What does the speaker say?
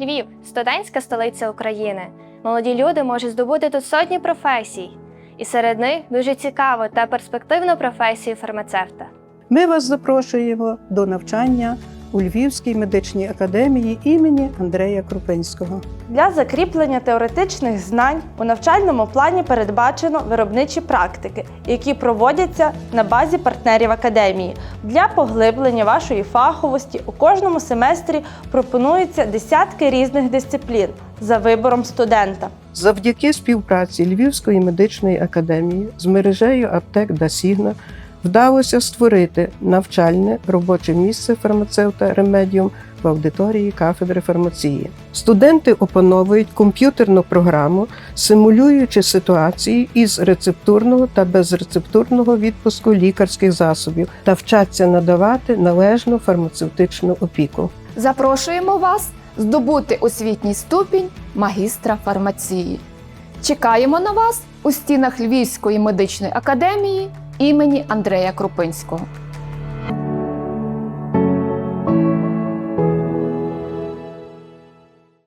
Львів студентська столиця України. Молоді люди можуть здобути тут сотні професій, і серед них дуже цікаву та перспективну професію фармацевта. Ми вас запрошуємо до навчання у Львівській медичній академії імені Андрея Крупинського. Для закріплення теоретичних знань у навчальному плані передбачено виробничі практики, які проводяться на базі партнерів академії. Для поглиблення вашої фаховості у кожному семестрі пропонуються десятки різних дисциплін за вибором студента. Завдяки співпраці Львівської медичної академії з мережею аптек Дасігна вдалося створити навчальне робоче місце фармацевта Ремедіум в аудиторії кафедри фармації. Студенти опановують комп'ютерну програму, симулюючи ситуації із рецептурного та безрецептурного відпуску лікарських засобів та вчаться надавати належну фармацевтичну опіку. Запрошуємо вас здобути освітній ступінь магістра фармації. Чекаємо на вас у стінах Львівської медичної академії імені Андрея Крупинського.